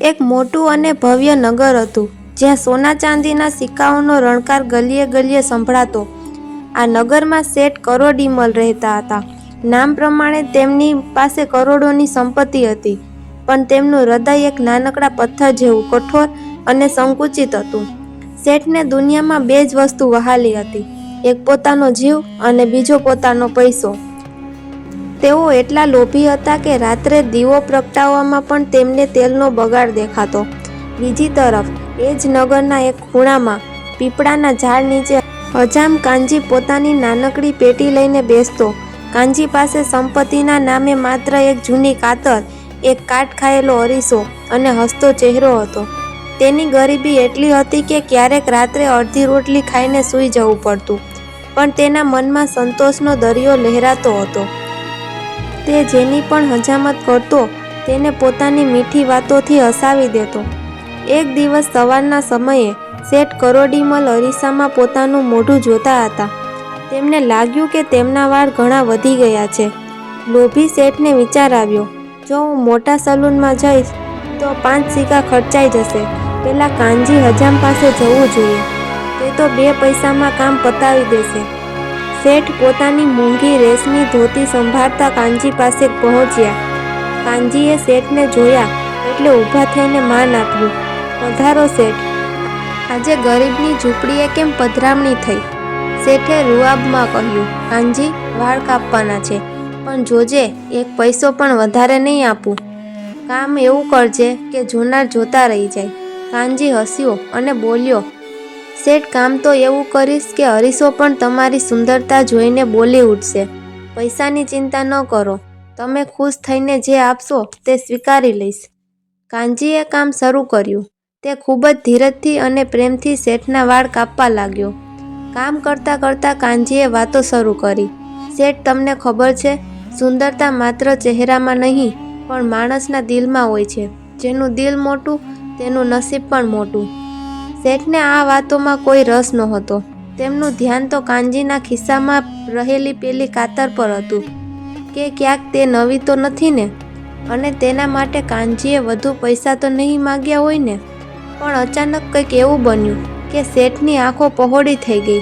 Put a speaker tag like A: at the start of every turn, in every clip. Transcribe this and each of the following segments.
A: એક મોટું અને ભવ્ય નગર હતું, જ્યાં સોના ચાંદીના સિક્કાઓનો રણકાર ગલીએ ગલીએ સંભળાતો. આ નગરમાં શેઠ કરોડીમલ રહેતા હતા. નામ પ્રમાણે તેમની પાસે કરોડોની સંપત્તિ હતી, પણ તેમનું હૃદય એક નાનકડા પથ્થર જેવું કઠોર અને સંકુચિત હતું. શેઠને દુનિયામાં બે જ વસ્તુ વહાલી હતી, એક પોતાનો જીવ અને બીજો પોતાનો પૈસો. તેઓ એટલા લોભી હતા કે રાત્રે દીવો પ્રગટાવવામાં પણ તેમને તેલનો બગાડ દેખાતો. બીજી તરફ, એ જ નગરના એક ખૂણામાં, પીપળાના ઝાડ નીચે હજામ કાંજી પોતાની નાનકડી પેટી લઈને બેસતો. કાંજી પાસે સંપત્તિના નામે માત્ર એક જૂની કાતર, એક કાટ ખાયેલો અરીસો અને હસતો ચહેરો હતો. તેની ગરીબી એટલી હતી કે ક્યારેક રાત્રે અડધી રોટલી ખાઈને સૂઈ જવું પડતું. પણ તેના મનમાં સંતોષનો દરિયો લહેરાતો હતો. તે જેની પણ હજામત કરતો, તેને પોતાની મીઠી વાતોથી હસાવી દેતો. એક દિવસ સવારના સમયે, શેઠ કરોડીમલ અરીસામાં પોતાનું મોઢું જોતા હતા. તેમને લાગ્યું કે તેમના વાળ ઘણા વધી ગયા છે. લોભી શેઠને વિચાર આવ્યો, જો હું મોટા સલૂનમાં જઈશ, તો પાંચ સિક્કા ખર્ચાઈ જશે. પહેલાં કાનજી હજામ પાસે જવું જોઈએ. તે તો બે પૈસામાં કામ પતાવી દેશે. શેઠ પોતાની મૂંગી રેશમી ધોતી સંભાળતા કાનજી પાસે પહોંચ્યા. કાનજીએ શેઠને જોયા એટલે ઊભા થઈને માન આપ્યું. પધારો શેઠ. આજે ગરીબની ઝૂંપડીએ કેમ પધરામણી થઈ? શેઠે રૂઆબમાં કહ્યું, કાનજી, વાળ કાપવાના છે, પણ જોજે, એક પૈસો પણ વધારે નહીં આપું. કામ એવું કરજે કે જોનાર જોતા રહી જાય. કાનજી હસ્યો અને બોલ્યો શેઠ કામ તો એવું કરીશ કે હરીશો પણ તમારી સુંદરતા જોઈને બોલી ઉઠશે. પૈસાની ચિંતા ન કરો. તમે ખુશ થઈને જે આપશો તે સ્વીકારી લઈશ. કાનજીએ કામ શરૂ કર્યું. તે ખૂબ જ ધીરજથી અને પ્રેમથી શેઠના વાળ કાપવા લાગ્યો. કામ કરતાં કરતાં કાનજીએ વાતો શરૂ કરી. શેઠ, તમને ખબર છે, સુંદરતા માત્ર ચહેરામાં નહીં, પણ માણસના દિલમાં હોય છે. જેનું દિલ મોટું, તેનું નસીબ પણ મોટું. શેઠને આ વાતોમાં કોઈ રસ નહોતો. તેમનું ધ્યાન તો કાનજીના ખિસ્સામાં રહેલી પેલી કાતર પર હતું. કે ક્યાંક તે નવી તો નથી ને? અને તેના માટે કાનજીએ વધુ પૈસા તો નહીં માગ્યા હોય ને? પણ અચાનક કંઈક એવું બન્યું કે શેઠની આંખો પહોળી થઈ ગઈ.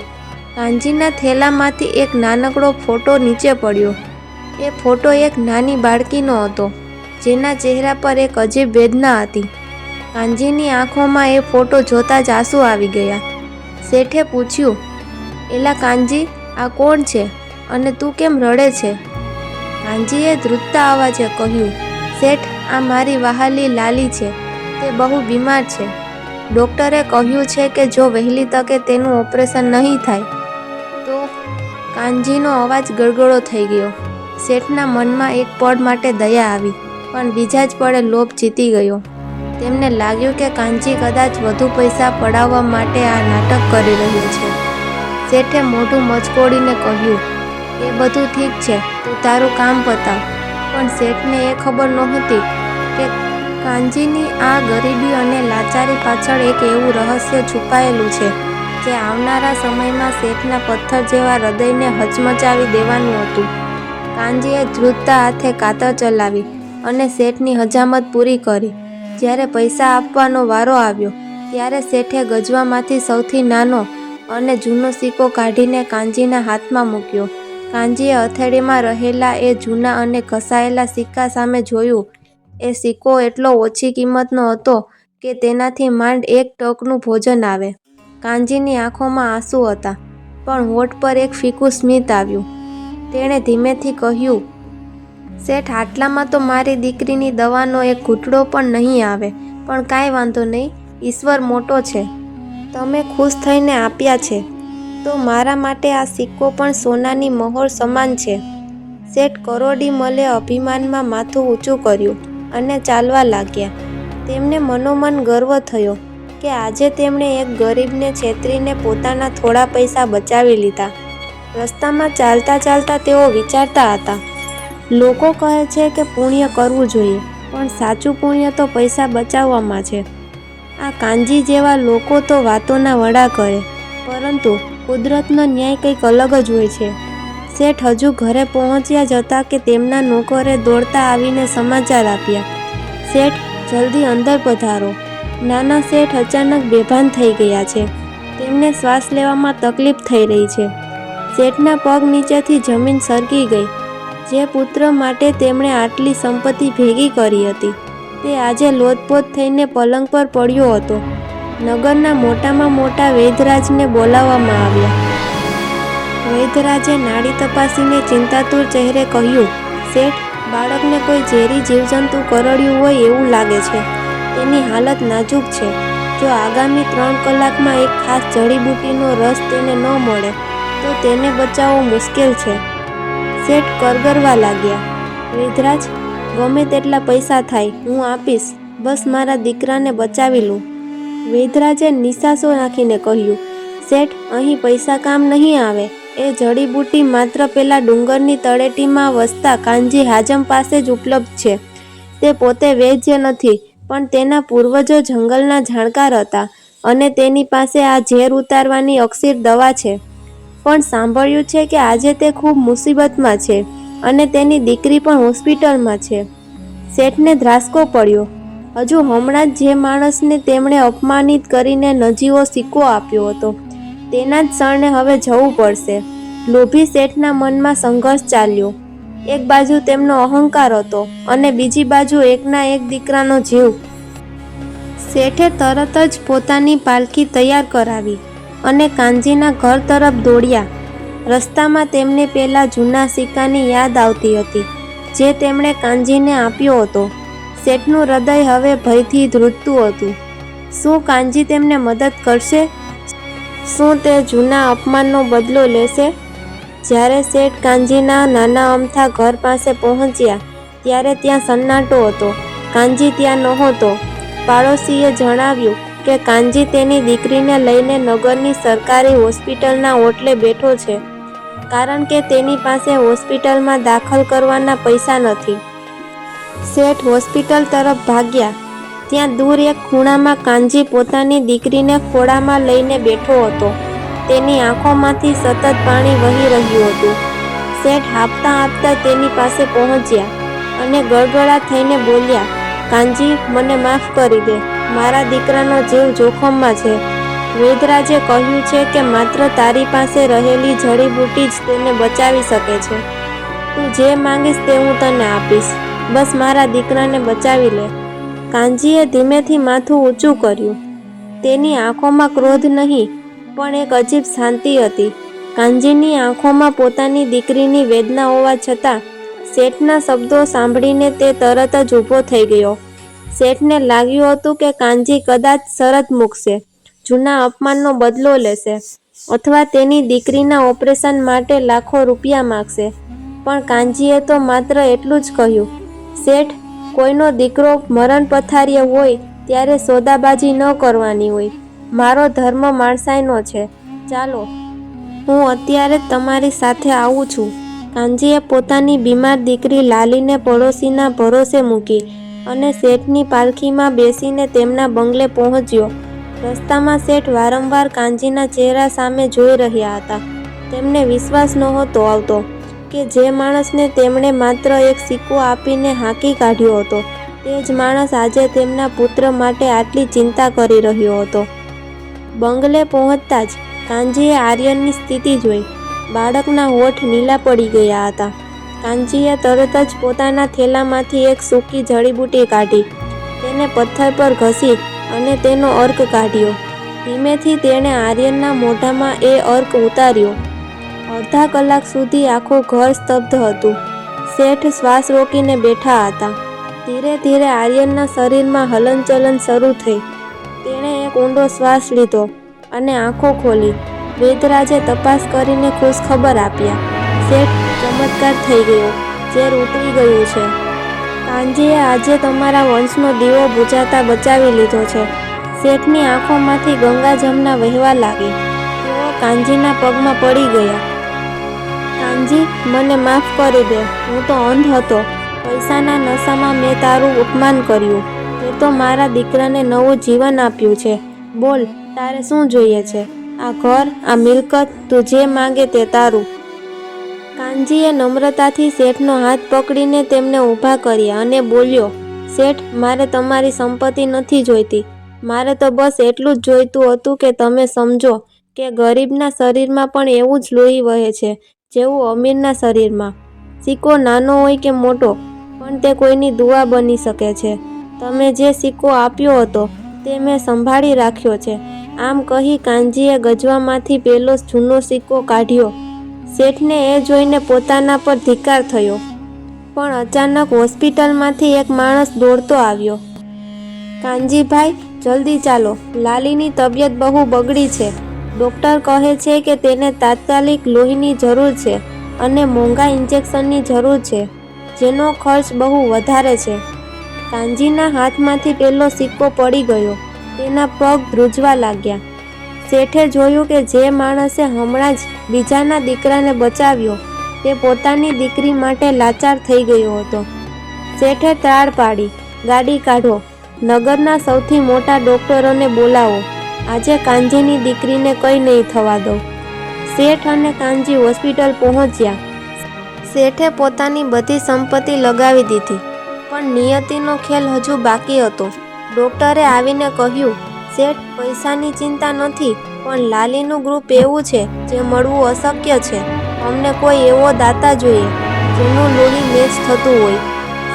A: કાનજીના થેલામાંથી એક નાનકડો ફોટો નીચે પડ્યો. એ ફોટો એક નાની બાળકીનો હતો, જેના ચહેરા પર એક અજીબ વેદના હતી. કાનજીની આંખોમાં એ ફોટો જોતા જ આંસુ આવી ગયા. શેઠે પૂછ્યું, એલા કાનજી, આ કોણ છે અને તું કેમ રડે છે? કાનજીએ ધ્રુજતા અવાજે કહ્યું, શેઠ, આ મારી વહાલી લાલી છે, તે બહુ બીમાર છે. ડૉક્ટરે કહ્યું છે કે જો વહેલી તકે તેનું ઓપરેશન નહીં થાય, તો કાનજીનો અવાજ ગળગળો થઈ ગયો. શેઠના મનમાં એક પળ માટે દયા આવી, પણ બીજા જ પળે લોભ જીતી ગયો. તેમને લાગ્યું કે કાંજી કદાચ વધુ પૈસા પડાવવા માટે આ નાટક કરી રહ્યો છે. શેઠે મોઢું મચકોડીને કહ્યું, એ બધું ઠીક છે, તું તારું કામ પતાવ. પણ શેઠને એ ખબર નહોતી કે કાંજીની આ ગરીબી અને લાચારી પાછળ એક એવું રહસ્ય છુપાયેલું છે, જે આવનારા સમયમાં શેઠના પથ્થર જેવા હૃદયને હચમચાવી દેવાનું હતું. કાનજીએ ધ્રુજતા હાથે કાતર ચલાવી અને શેઠની હજામત પૂરી કરી. જ્યારે પૈસા આપવાનો વારો આવ્યો, ત્યારે શેઠે ગજવામાંથી સૌથી નાનો અને જૂનો સિક્કો કાઢીને કાંજીના હાથમાં મૂક્યો. કાંજીએ હથેળીમાં રહેલા એ જૂના અને ઘસાયેલા સિક્કા સામે જોયું. એ સિક્કો એટલો ઓછી કિંમતનો હતો કે તેનાથી માંડ એક ટકનું ભોજન આવે. કાંજીની આંખોમાં આંસુ હતા, પણ હોઠ પર એક ફીકું સ્મિત આવ્યું. તેણે ધીમેથી કહ્યું શેઠ, આટલામાં તો મારી દીકરીની દવાનો એક ઘૂંટડો પણ નહીં આવે. પણ કાંઈ વાંધો નહીં, ઈશ્વર મોટો છે. તમે ખુશ થઈને આપ્યા છે. તો મારા માટે આ સિક્કો પણ સોનાની મહોર સમાન છે. શેઠ કરોડી મલે અભિમાનમાં માથું ઊંચું કર્યું અને ચાલવા લાગ્યા. તેમને મનોમન ગર્વ થયો કે આજે તેમણે એક ગરીબને છેતરીને પોતાના થોડા પૈસા બચાવી લીધા. રસ્તામાં ચાલતા ચાલતા તેઓ વિચારતા હતા લોકો કહે છે કે પુણ્ય કરવું જોઈએ, પણ સાચું પુણ્ય તો પૈસા બચાવવામાં છે. આ કાંજી જેવા લોકો તો વાતોના વડા કરે, પરંતુ કુદરતનો ન્યાય કંઈક અલગ જ હોય છે. શેઠ હજુ ઘરે પહોંચ્યા જતા કે તેમના નોકરે દોડતા આવીને સમાચાર આપ્યા. શેઠ, જલ્દી અંદર પધારો. નાના શેઠ અચાનક બેભાન થઈ ગયા છે. તેમને શ્વાસ લેવામાં તકલીફ થઈ રહી છે. શેઠના પગ નીચેથી જમીન સરકી ગઈ. જે પુત્ર માટે તેમણે આટલી સંપત્તિ ભેગી કરી હતી, તે આજે લોતપોત થઈને પલંગ પર પડ્યો હતો. નગરના મોટામાં મોટા વૈદરાજને બોલાવવામાં આવ્યા. વૈદરાજે નાડી તપાસીને ચિંતાતુર ચહેરે કહ્યું, શેઠ, બાળકને કોઈ ઝેરી જીવજંતુ કરડ્યું હોય એવું લાગે છે. તેની હાલત નાજુક છે. જો આગામી ત્રણ કલાકમાં એક ખાસ જડીબુટીનો રસ તેને ન મળે, તો તેને બચાવવો મુશ્કેલ છે. શેઠ કરગરવા લાગ્યા. વૈદરાજ ગમે તેટલા પૈસા થાય, હું આપીશ. બસ મારા દીકરાને બચાવી લઉં વૈદરાજે નિશાસો નાખીને કહ્યું શેઠ અહીં પૈસા કામ નહીં આવે. એ જડીબુટ્ટી માત્ર પેલા ડુંગરની તળેટીમાં વસતા કાનજી હાજમ પાસે જ ઉપલબ્ધ છે. તે પોતે વૈદ્ય નથી, પણ તેના પૂર્વજો જંગલના જાણકાર હતા અને તેની પાસે આ ઝેર ઉતારવાની અક્ષીર દવા છે. પણ સાંભળ્યું છે કે આજે તે ખૂબ મુસીબતમાં છે અને તેની દીકરી પણ હોસ્પિટલમાં છે. શેઠને ધ્રાસકો પડ્યો. હજુ હમણાં જ જે માણસને તેમણે અપમાનિત કરીને નજીવો સિક્કો આપ્યો હતો, તેના જ શરણે હવે જવું પડશે. લોભી શેઠના મનમાં સંઘર્ષ ચાલ્યો. એક બાજુ તેમનો અહંકાર હતો અને બીજી બાજુ એકના એક દીકરાનો જીવ. શેઠે તરત જ પોતાની પાલખી તૈયાર કરાવી. અને કાનજીના ઘર તરફ દોડ્યા. રસ્તામાં તેમને પેલા જૂના સિક્કાની યાદ આવતી હતી, જે તેમણે કાનજીને આપ્યો હતો. શેઠનું હૃદય હવે ભયથી ધ્રુજતું હતું. શું કાનજી તેમને મદદ કરશે? શું તે જૂના અપમાનનો બદલો લેશે? જ્યારે શેઠ કાનજીના નાના અમથા ઘર પાસે પહોંચ્યા, ત્યારે ત્યાં સન્નાટો હતો. કાનજી ત્યાં નહોતો. પાડોશીએ જણાવ્યું કે કાનજી તેની દીકરીને લઈને નગરની સરકારી હોસ્પિટલના ઓટલે બેઠો છે, કારણ કે તેની પાસે હોસ્પિટલમાં દાખલ કરવાના પૈસા નથી. શેઠ હોસ્પિટલ તરફ ભાગ્યા. ત્યાં દૂર એક ખૂણામાં કાનજી પોતાની દીકરીને ખોળામાં લઈને બેઠો હતો. તેની આંખોમાંથી સતત પાણી વહી રહ્યું હતું. શેઠ હાંપતા હાંપતા તેની પાસે પહોંચ્યા અને ગળગળા થઈને બોલ્યા, કાનજી, મને માફ કરી દે. મારા દીકરાનો જીવ જોખમમાં છે. વેદરાજે કહ્યું છે કે માત્ર તારી પાસે રહેલી જડીબુટ્ટી જ તેને બચાવી શકે છે. તું જે માંગીશ તે હું તને આપીશ. બસ મારા દીકરાને બચાવી લે. કાંજીએ ધીમેથી માથું ઊંચું કર્યું. તેની આંખોમાં ક્રોધ નહીં, પણ એક અજીબ શાંતિ હતી. કાંજીની આંખોમાં પોતાની દીકરીની વેદના હોવા છતાં, શેઠના શબ્દો સાંભળીને તે તરત જ ઊભો થઈ ગયો. શેઠને લાગ્યું હતું કે કાનજી કદાચ શરત મૂકશે, જૂના અપમાનનો બદલો લેશે અથવા તેની દીકરીના ઓપરેશન માટે લાખો રૂપિયા માગશે. પણ કાનજીએ તો માત્ર એટલું જ કહ્યું, શેઠ, કોઈનો દીકરો મરણ પથારીએ હોય ત્યારે સોદાબાજી ન કરવાની હોય. મારો ધર્મ માણસાઈનો છે. ચાલો, હું અત્યારે તમારી સાથે આવું છું. કાનજીએ પોતાની બીમાર દીકરી લાલીને પડોશીના ભરોસે મૂકી અને શેઠની પાલખીમાં બેસીને તેમના બંગલે પહોંચ્યો. રસ્તામાં શેઠ વારંવાર કાંજીના ચહેરા સામે જોઈ રહ્યા હતા. તેમને વિશ્વાસ નહોતો આવતો કે જે માણસને તેમણે માત્ર એક સિક્કો આપીને હાંકી કાઢ્યો હતો, તે જ માણસ આજે તેમના પુત્ર માટે આટલી ચિંતા કરી રહ્યો હતો. બંગલે પહોંચતા જ કાંજીએ આર્યનની સ્થિતિ જોઈ. બાળકના હોઠ નીલા પડી ગયા હતા. કાંજીએ તરત જ પોતાના થેલામાંથી એક સૂકી જડીબુટ્ટી કાઢી. તેને પથ્થર પર ઘસી અને તેનો અર્ક કાઢ્યો. ધીમેથી તેણે આર્યનના મોઢામાં એ અર્ક ઉતાર્યો. અડધા કલાક સુધી આખું ઘર સ્તબ્ધ હતું. શેઠ શ્વાસ રોકીને બેઠા હતા. ધીરે ધીરે આર્યનના શરીરમાં હલનચલન શરૂ થઈ. તેણે એક ઊંડો શ્વાસ લીધો અને આંખો ખોલી. વેદરાજે તપાસ કરીને ખુશખબર આપ્યા. શેઠ ચમત્કાર થઈ ગયો ઝેર ઉતરી ગયું છે. કાંજીએ આજે તમારા વંશનો દીવો બુજાતા બચાવી લીધો છે. શેઠની આંખોમાંથી ગંગા જમના વહેવા લાગી. તેઓ કાંજીના પગમાં પડી ગયા. કાનજી, મને માફ કરી દે, હું તો અંધ હતો. પૈસાના નશામાં મેં તારું અપમાન કર્યું. તે તો મારા દીકરાને નવું જીવન આપ્યું છે. બોલ, તારે શું જોઈએ છે? આ ઘર, આ મિલકત, તું જે માંગે તે તારું. કાનજીએ નમ્રતાથી શેઠનો હાથ પકડીને તેમને ઊભા કર્યા અને બોલ્યો, શેઠ, મારે તમારી સંપત્તિ નથી જોઈતી. મારે તો બસ એટલું જ જોઈતું હતું કે તમે સમજો કે ગરીબના શરીરમાં પણ એવું જ લોહી વહે છે, જેવું અમીરના શરીરમાં. સિક્કો નાનો હોય કે મોટો, પણ તે કોઈની દુઆ બની શકે છે. તમે જે સિક્કો આપ્યો હતો, તે મેં સંભાળી રાખ્યો છે. આમ કહી કાનજીએ ગજવામાંથી પેલો જૂનો સિક્કો કાઢ્યો. શેઠને એ જોઈને પોતાના પર ધિકાર થયો. પણ અચાનક હોસ્પિટલમાંથી એક માણસ દોડતો આવ્યો. કાનજીભાઈ, જલ્દી ચાલો. લાલીની તબિયત બહુ બગડી છે. ડૉક્ટર કહે છે કે તેને તાત્કાલિક લોહીની જરૂર છે અને મોંઘા ઇન્જેક્શનની જરૂર છે, જેનો ખર્ચ બહુ વધારે છે. કાનજીના હાથમાંથી પેલો સિક્કો પડી ગયો. તેના પગ ધ્રુજવા લાગ્યા. શેઠે જોયું કે જે માણસે હમણાં જ બીજાના દીકરાને બચાવ્યો, તે પોતાની દીકરી માટે લાચાર થઈ ગયો હતો. શેઠે તાળ પાડી, ગાડી કાઢો, નગરના સૌથી મોટા ડોક્ટરોને બોલાવો, આજે કાંજીની દીકરીને કંઈ નહીં થવા દો. શેઠ અને કાંજી હોસ્પિટલ પહોંચ્યા. શેઠે પોતાની બધી સંપત્તિ લગાવી દીધી, પણ નિયતિનો ખેલ હજુ બાકી હતો. ડોક્ટરે આવીને કહ્યું શેઠ પૈસાની ચિંતા નથી, પણ લાલીનું ગ્રુપ એવું છે જે મળવું અશક્ય છે. અમને કોઈ એવો દાતા જોઈએ, જેનું લોહી મેચ થતું હોય.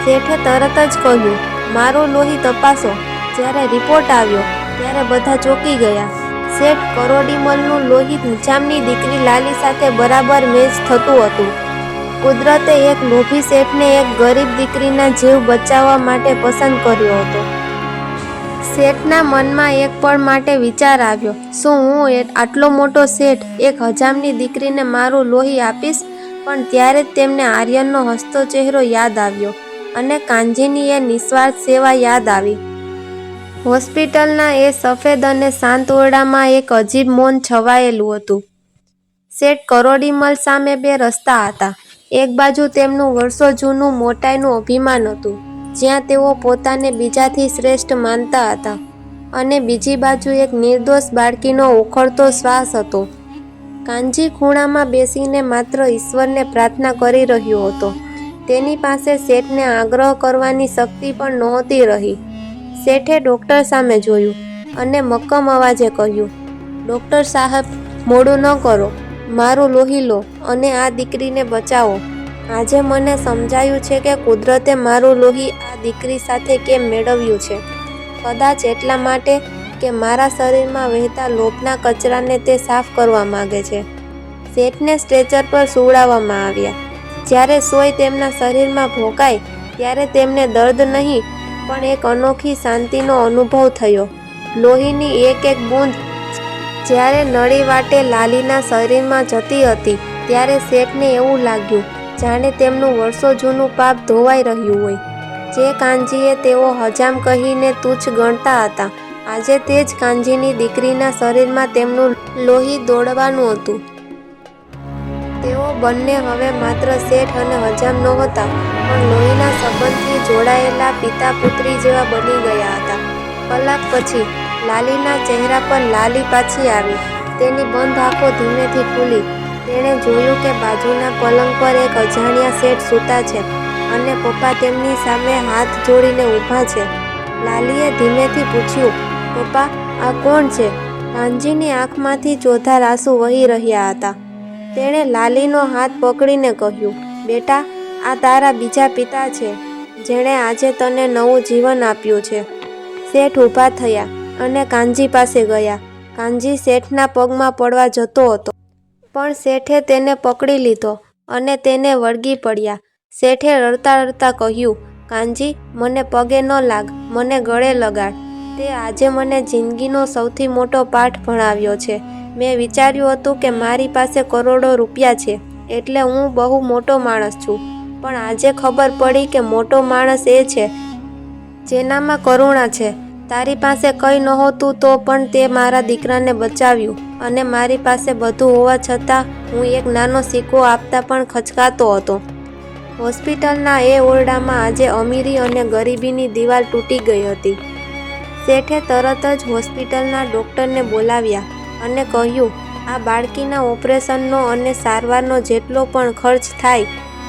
A: શેઠે તરત જ કહ્યું, મારું લોહી તપાસો. જ્યારે રિપોર્ટ આવ્યો, ત્યારે બધા ચોંકી ગયા. શેઠ કરોડીમલનું લોહી નિજામની દીકરી લાલી સાથે બરાબર મેચ થતું હતું. કુદરતે એક લોભી શેઠને એક ગરીબ દીકરીના જીવ બચાવવા માટે પસંદ કર્યો હતો. શેઠના મનમાં એક પળ માટે વિચાર આવ્યો. શું હું આટલો મોટો શેઠ? એક હજામની દીકરીને મારું લોહી આપીશ? પણ ત્યારે જ તેમને આર્યનનો હસતો ચહેરો યાદ આવ્યો અને કાંજીની એ નિસ્વાર્થ સેવા યાદ આવી. હોસ્પિટલના એ સફેદ અને શાંત ઓરડામાં એક અજીબ મૌન છવાયેલું હતું. શેઠ કરોડીમલ સામે બે રસ્તા હતા. એક બાજુ તેમનું વર્ષો જૂનું મોટાઈનું અભિમાન હતું. જ્યાં તેઓ પોતાને બીજાથી શ્રેષ્ઠ માનતા હતા. અને બીજી બાજુ એક નિર્દોષ બાળકીનો ઉખડતો શ્વાસ હતો. કાંજી ખૂણામાં બેસીને માત્ર ઈશ્વરને પ્રાર્થના કરી રહ્યો હતો. તેની પાસે શેઠને આગ્રહ કરવાની શક્તિ પણ નહોતી રહી. શેઠે ડૉક્ટર સામે જોયું અને મક્કમ અવાજે કહ્યું, ડૉક્ટર સાહેબ, મોડું ન કરો. મારું લોહી લો અને આ દીકરીને બચાવો. આજે મને સમજાયું છે કે કુદરતે મારું લોહી આ દીકરી સાથે કેમ મેળવ્યું છે. કદાચ એટલા માટે કે મારા શરીરમાં વહેતા લોભના કચરાને તે સાફ કરવા માગે છે. શેઠને સ્ટ્રેચર પર સુવડાવવામાં આવ્યા. જ્યારે સોય તેમના શરીરમાં ભોકાય, ત્યારે તેમને દર્દ નહીં, પણ એક અનોખી શાંતિનો અનુભવ થયો. લોહીની એક એક બૂંદ જ્યારે નળી વાટે લાલીના શરીરમાં જતી હતી, ત્યારે શેઠને એવું લાગ્યું જાણે તેમનું વર્ષો જૂનું પાપ ધોવાઈ રહ્યું હોય. જે કાંજીએ તેઓ હજામ કહીને તુચ્છ ગણતા હતા. આજે તે જ કાંજીની દીકરીના શરીરમાં તેમનું લોહી દોડવાનું હતું. તેઓ બંને હવે માત્ર શેઠ અને હજામ નહોતા, પણ લોહીના સંબંધથી જોડાયેલા પિતા પુત્રી જેવા બની ગયા હતા. કલાક પછી લાલીના ચહેરા પર લાલી પાછી આવી. તેની બંધ આંખો ધીમેથી ખુલી. તેણે જોયું કે બાજુના પલંગ પર એક અજાણ્યા શેઠ સૂતા છે અને પપ્પા તેમની સામે હાથ જોડીને ઊભા છે. લાલીએ ધીમેથી પૂછ્યું, પપ્પા, આ કોણ છે? કાનજીની આંખમાંથી ચોધાર આંસુ વહી રહ્યા હતા. તેણે લાલીનો હાથ પકડીને કહ્યું, બેટા, આ તારા બીજા પિતા છે, જેણે આજે તને નવું જીવન આપ્યું છે. શેઠ ઊભા થયા અને કાનજી પાસે ગયા. કાનજી શેઠના પગમાં પડવા જતો હતો. પણ શેઠે તેને પકડી લીધો અને તેને વળગી પડ્યા. શેઠે રડતા રડતા કહ્યું, કાનજી, મને પગે ન લાગ, મને ગળે લગાડ. તે આજે મને જિંદગીનો સૌથી મોટો પાઠ ભણાવ્યો છે. મેં વિચાર્યું હતું કે મારી પાસે કરોડો રૂપિયા છે, એટલે હું બહુ મોટો માણસ છું. પણ આજે ખબર પડી કે મોટો માણસ એ છે, જેનામાં કરુણા છે. તારી પાસે કંઈ નહોતું તો પણ તે મારા દીકરાને બચાવ્યું. અને મારી પાસે બધું હોવા છતાં હું એક નાનો સિક્કો આપતા પણ ખચકાતો હતો. હોસ્પિટલના એ ઓરડામાં આજે અમીરી અને ગરીબીની દિવાલ તૂટી ગઈ હતી. શેઠે તરત જ હોસ્પિટલના ડૉક્ટરને બોલાવ્યા અને કહ્યું, આ બાળકીના ઓપરેશનનો અને સારવારનો જેટલો પણ ખર્ચ થાય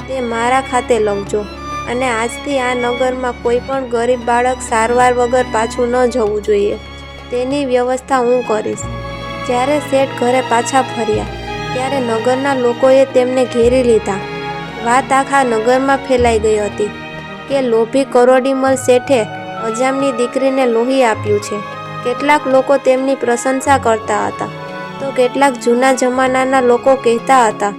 A: તે મારા ખાતે લખજો. અને આજથી આ નગરમાં કોઈ પણ ગરીબ બાળક સારવાર વગર પાછું ન જવું જોઈએ. તેની વ્યવસ્થા હું કરીશ. જ્યારે શેઠ ઘરે પાછા ફર્યા, ત્યારે નગરના લોકોએ તેમને ઘેરી લીધા. વાત આખા નગરમાં ફેલાઈ ગઈ હતી કે લોભી કરોડીમલ શેઠે અજામની દીકરીને લોહી આપ્યું છે. કેટલાક લોકો તેમની પ્રશંસા કરતા હતા. તો કેટલાક જૂના જમાનાના લોકો કહેતા હતા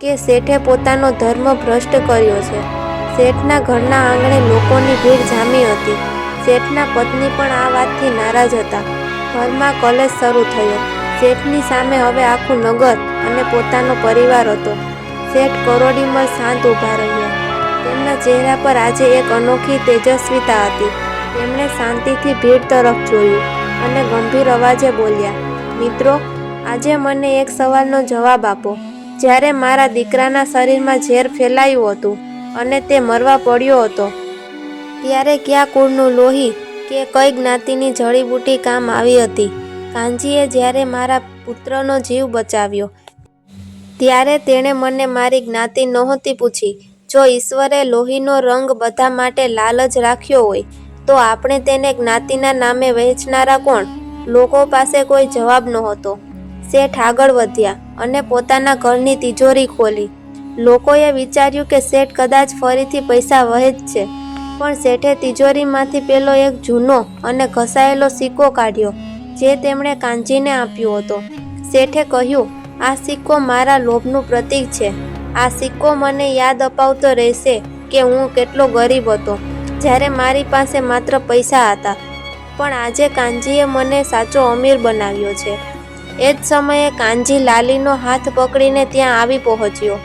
A: કે શેઠે પોતાનો ધર્મ ભ્રષ્ટ કર્યો છે. શેઠના ઘરના આંગણે લોકોની ભીડ જામી હતી. શેઠના પત્ની પણ આ વાતથી નારાજ હતા. ઘરમાં કલેશ શરૂ થયો. શેઠની સામે હવે આખું નગર અને પોતાનો પરિવાર હતો. શેઠ કરોડીમાં શાંત ઊભા રહ્યા. તેમના ચહેરા પર આજે એક અનોખી તેજસ્વીતા હતી. તેમણે શાંતિથી ભીડ તરફ જોયું અને ગંભીર અવાજે બોલ્યા, મિત્રો, આજે મને એક સવાલનો જવાબ આપો. જ્યારે મારા દીકરાના શરીરમાં ઝેર ફેલાયું હતું અને તે મરવા પડ્યો હતો. ત્યારે કયા કુળનું લોહી કે કઈ જ્ઞાતિની જડીબૂટી કામ આવી હતી. કાંજીએ જ્યારે મારા પુત્રનો જીવ બચાવ્યો, ત્યારે તેણે મને મારી જ્ઞાતિ નહોતી પૂછી. જો ઈશ્વરે લોહીનો રંગ બધા માટે લાલ જ રાખ્યો હોય, તો આપણે તેને જ્ઞાતિના નામે વહેંચનારા કોણ? લોકો પાસે કોઈ જવાબ નહોતો. શેઠ આગળ વધ્યા અને પોતાના ઘરની તિજોરી ખોલી. લોકોએ વિચાર્યું કે શેઠ કદાચ ફરીથી પૈસા વહેંચશે પણ શેઠે તિજોરીમાંથી પેલો એક જૂનો અને ઘસાયેલો સિક્કો કાઢ્યો, જે તેમણે કાંજીને આપ્યો હતો. શેઠે કહ્યું, આ સિક્કો મારા લોભનું પ્રતીક છે. આ સિક્કો મને યાદ અપાવતો રહેશે કે હું કેટલો ગરીબ હતો, જ્યારે મારી પાસે માત્ર પૈસા હતા. પણ આજે કાંજીએ મને સાચો અમીર બનાવ્યો છે. એ જ સમયે કાંજી લાલીનો હાથ પકડીને ત્યાં આવી પહોંચ્યો.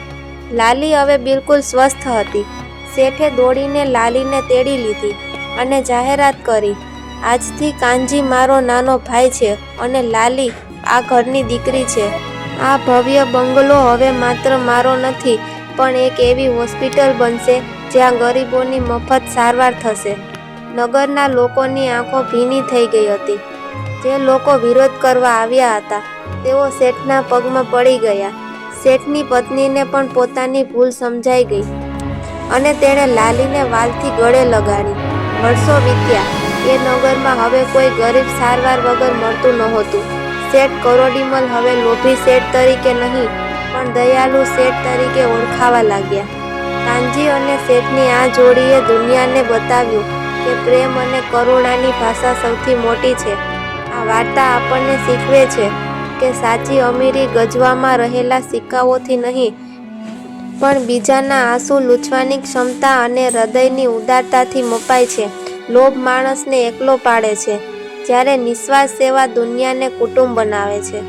A: લાલી હવે બિલકુલ સ્વસ્થ હતી. શેઠે દોડીને લાલીને તેડી લીધી અને જાહેરાત કરી, આજથી કાનજી મારો નાનો ભાઈ છે અને લાલી આ ઘરની દીકરી છે. આ ભવ્ય બંગલો હવે માત્ર મારો નથી, પણ એક એવી હોસ્પિટલ બનશે જ્યાં ગરીબોની મફત સારવાર થશે. નગરના લોકોની આંખો ભીની થઈ ગઈ હતી. જે લોકો વિરોધ કરવા આવ્યા હતા, તેઓ શેઠના પગમાં પડી ગયા. શેઠની પત્નીને પણ પોતાની ભૂલ સમજાઈ ગઈ અને તેણે લાલીને વાલથી ગળે લગાડી. વર્ષો વીત્યા. એ નગરમાં હવે કોઈ ગરીબ સારવાર વગર મળતું નહોતું. શેઠ કરોડીમલ હવે લોભી શેઠ તરીકે નહીં, પણ દયાલુ શેઠ તરીકે ઓળખાવા લાગ્યા. કાનજી અને શેઠની આ જોડીએ દુનિયાને બતાવ્યું કે પ્રેમ અને કરુણાની ભાષા સૌથી મોટી છે. આ વાર્તા આપણને શીખવે છે. કે સાચી અમીરી ગજવામાં રહેલા સિક્કાઓથી નહીં, પણ બીજાના આંસુ લૂછવાની ક્ષમતા અને હૃદયની ઉદારતાથી મપાય છે. લોભ માણસને એકલો પાડે છે, જ્યારે નિસ્વાર્થ સેવા દુનિયાને કુટુંબ બનાવે છે.